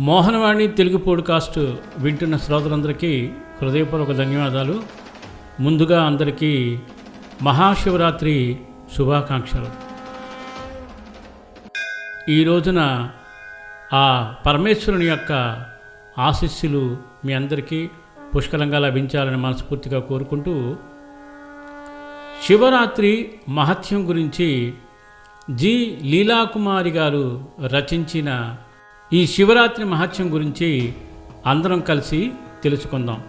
Mohanavani Telugu podcast వింటున్న శ్రోతలందరికీ హృదయపూర్వక ధన్యవాదాలు. ముందుగా అందరికీ మహాశివరాత్రి శుభాకాంక్షలు. ఈ రోజున ఆ పరమేశ్వరుని యొక్క ఆశీస్సులు మీ అందరికీ పుష్కలంగా లభించాలని మనస్ఫూర్తిగా కోరుకుంటూ శివరాత్రి మహత్యం గురించి జి లీలాకుమారి గారు రచించిన ఈ శివరాత్రి మహత్యం గురించి అందరం కలిసి తెలుసుకుందాం.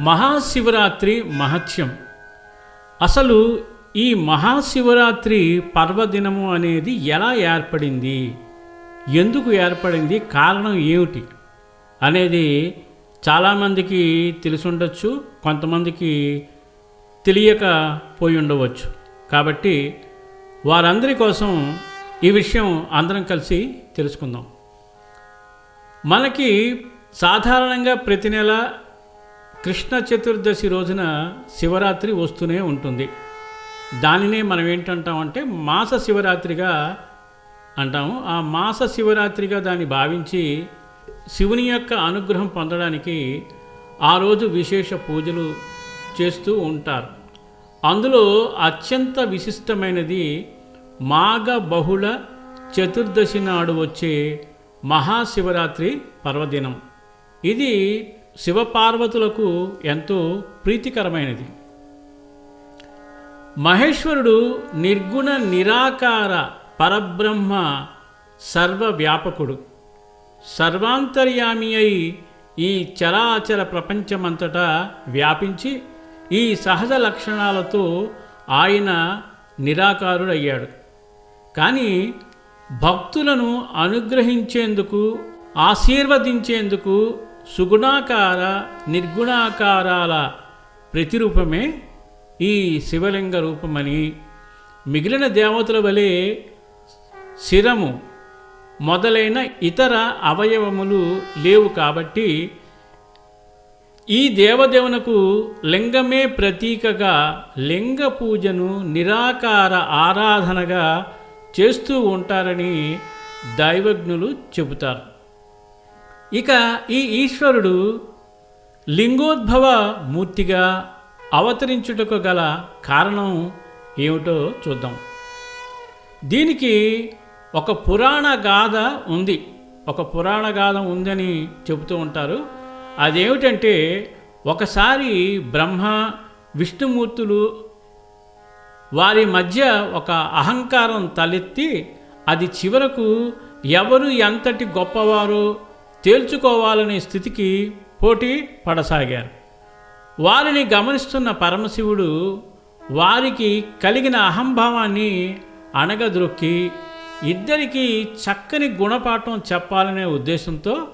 మహాశివరాత్రి మహత్యం. అసలు ఈ మహాశివరాత్రి పర్వదినము అనేది ఎలా ఏర్పడింది? ఎందుకు ఏర్పడింది? కారణం ఏమిటి? అనేది చాలామందికి తెలిసి ఉండొచ్చు కొంతమందికి తెలియక పోయి ఉండవచ్చు. కాబట్టి వారందరి కోసం ఈ విషయం అందరం కలిసి తెలుసుకుందాం. మనకి సాధారణంగా ప్రతి నెల కృష్ణ చతుర్దశి రోజున శివరాత్రి వస్తూనే ఉంటుంది. దానినే మనం ఏంటంటామంటే మాస శివరాత్రిగా అంటాము. ఆ మాస శివరాత్రిగా దాన్ని భావించి శివుని యొక్క అనుగ్రహం పొందడానికి ఆ రోజు విశేష పూజలు చేస్తూ ఉంటారు. అందులో అత్యంత విశిష్టమైనది మాఘ బహుళ చతుర్దశి నాడు వచ్చే మహాశివరాత్రి పర్వదినం. ఇది శివపార్వతులకు ఎంతో ప్రీతికరమైనది. మహేశ్వరుడు నిర్గుణ నిరాకార పరబ్రహ్మ సర్వవ్యాపకుడు. సర్వాంతర్యామి అయి ఈ చరాచర ప్రపంచమంతటా వ్యాపించి ఈ సహజ లక్షణాలతో ఆయన నిరాకారుడయ్యాడు. కానీ భక్తులను అనుగ్రహించేందుకు ఆశీర్వదించేందుకు సుగుణాకార నిర్గుణాకారాల ప్రతిరూపమే ఈ శివలింగ రూపమని మిగిలిన దేవతల వలె శిరము మొదలైన ఇతర అవయవములు లేవు కాబట్టి ఈ దేవదేవునకు లింగమే ప్రతీకగా లింగ పూజను నిరాకార ఆరాధనగా చేస్తూ ఉంటారని దైవజ్ఞులు చెబుతారు. ఇక ఈ ఈశ్వరుడు లింగోద్భవ మూర్తిగా అవతరించుటకు గల కారణం ఏమిటో చూద్దాం. దీనికి ఒక పురాణ గాథ ఉంది. ఒక పురాణ గాథ ఉందని చెబుతూ ఉంటారు. అదేమిటంటే ఒకసారి బ్రహ్మ విష్ణుమూర్తులు వారి మధ్య ఒక అహంకారం తలెత్తి అది చివరకు ఎవరు ఎంతటి గొప్పవారో తేల్చుకోవాలనే స్థితికి పోటీ పడసాగారు. వారిని గమనిస్తున్న పరమశివుడు వారికి కలిగిన అహంభావాన్ని అణగద్రొక్కి ఇద్దరికీ చక్కని గుణపాఠం చెప్పాలనే ఉద్దేశంతో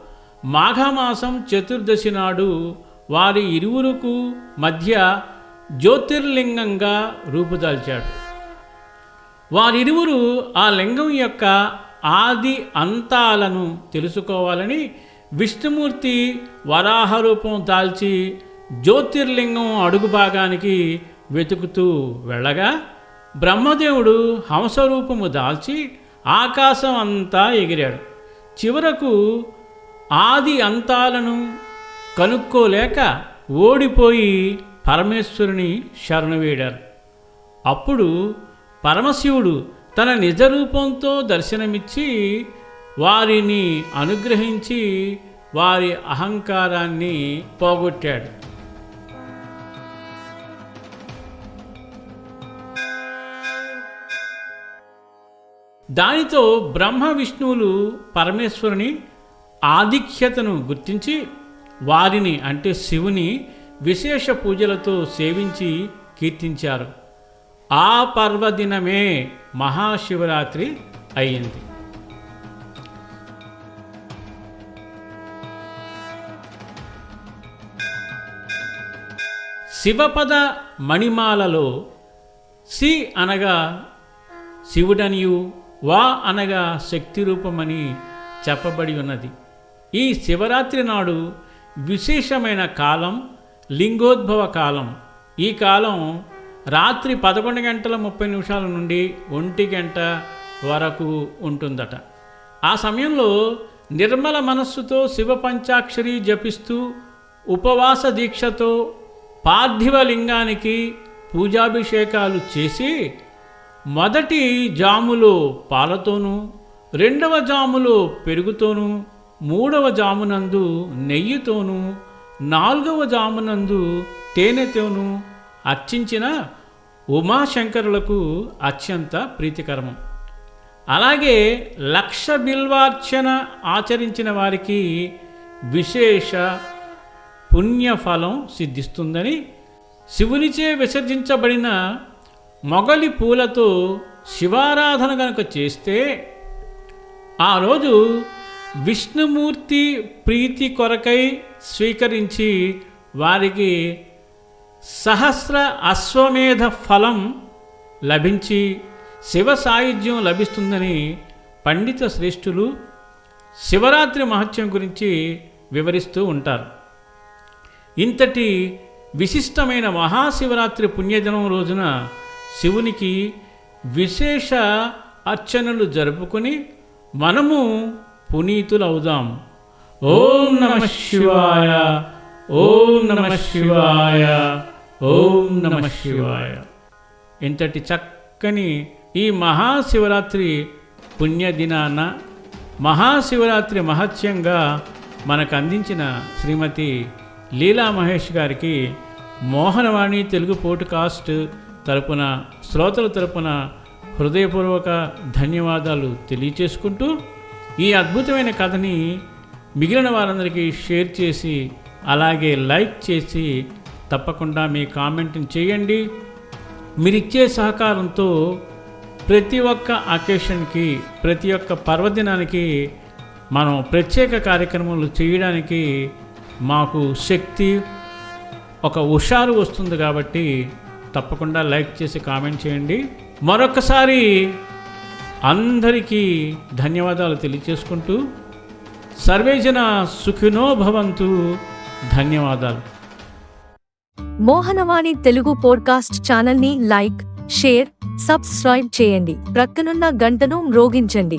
మాఘమాసం చతుర్దశి నాడు వారి ఇరువురుకు మధ్య జ్యోతిర్లింగంగా రూపుదాల్చాడు. వారిరువురు ఆ లింగం యొక్క ఆది అంతాలను తెలుసుకోవాలని విష్ణుమూర్తి వరాహ రూపం దాల్చి జ్యోతిర్లింగం అడుగు భాగానికి వెతుకుతూ వెళ్ళగా బ్రహ్మదేవుడు హంసరూపము దాల్చి ఆకాశం అంతా ఎగిరాడు. చివరకు ఆది అంతాలను కనుక్కోలేక ఓడిపోయి పరమేశ్వరుని శరణువేడారు అప్పుడు పరమశివుడు తన నిజ రూపంతో దర్శనమిచ్చి వారిని అనుగ్రహించి వారి అహంకారాన్ని పోగొట్టాడు. దానితో బ్రహ్మ విష్ణువులు పరమేశ్వరుని ఆధిక్యతను గుర్తించి వారిని అంటే శివుని విశేష పూజలతో సేవించి కీర్తించారు. ఆ పర్వదినమే మహాశివరాత్రి అయింది. శివపద మణిమాలలో సి అనగా శివుడనియు వా అనగా శక్తి రూపమని చెప్పబడి ఉన్నది. ఈ శివరాత్రి నాడు విశేషమైన కాలం లింగోద్భవ కాలం. ఈ కాలం రాత్రి పదకొండు గంటల ముప్పై నిమిషాల నుండి ఒంటి గంట వరకు ఉంటుందట. ఆ సమయంలో నిర్మల మనస్సుతో శివ పంచాక్షరి జపిస్తూ ఉపవాస దీక్షతో పార్థివ లింగానికి పూజాభిషేకాలు చేసి మొదటి జాములో పాలతోనూ రెండవ జాములో పెరుగుతోనూ మూడవ జామునందు నెయ్యితోనూ నాలుగవ జామునందు తేనెతోను అర్చించిన ఉమాశంకరులకు అత్యంత ప్రీతికరము. అలాగే లక్ష బిల్వార్చన ఆచరించిన వారికి విశేష పుణ్యఫలం సిద్ధిస్తుందని శివునిచే విసర్జించబడిన మొగలి పూలతో శివారాధన గనుక చేస్తే ఆ రోజు విష్ణుమూర్తి ప్రీతి కొరకై స్వీకరించి వారికి సహస్ర అశ్వమేధ ఫలం లభించి శివ సాయుధ్యం లభిస్తుందని పండిత శ్రేష్ఠులు శివరాత్రి మహత్యం గురించి వివరిస్తూ ఉంటారు. ఇంతటి విశిష్టమైన మహాశివరాత్రి పుణ్యదినం రోజున శివునికి విశేష అర్చనలు జరుపుకొని మనము పునీతులవుదాం ఓం నమ శివాయ. ఓం నమ శివాయ. ఓం నమ శివాయ. ఇంతటి చక్కని ఈ మహాశివరాత్రి పుణ్యదినాన మహాశివరాత్రి మహత్యంగా మనకు అందించిన శ్రీమతి లీలా మహేష్ గారికి మోహనవాణి తెలుగు పోడ్కాస్ట్ తరపున శ్రోతల తరపున హృదయపూర్వక ధన్యవాదాలు తెలియచేసుకుంటూ ఈ అద్భుతమైన కథని మిగిలిన వారందరికీ షేర్ చేసి అలాగే లైక్ చేసి తప్పకుండా మీ కామెంట్ని చేయండి. మీరిచ్చే సహకారంతో ప్రతి ఒక్క అకేషన్కి ప్రతి ఒక్క పర్వదినానికి మనం ప్రత్యేక కార్యక్రమాలు చేయడానికి మాకు శక్తి ఒక హుషారు వస్తుంది కాబట్టి తప్పకుండా లైక్ చేసి కామెంట్ చేయండి. మరొకసారి అందరికీ ధన్యవాదాలు తెలియచేసుకుంటూ సర్వేజన సుఖినో భవంతు. ధన్యవాదాలు. మోహనవాణి తెలుగు పోడ్కాస్ట్ ఛానల్ని లైక్ షేర్ సబ్స్క్రైబ్ చేయండి. ప్రక్కనున్న గంటను మ్రోగించండి.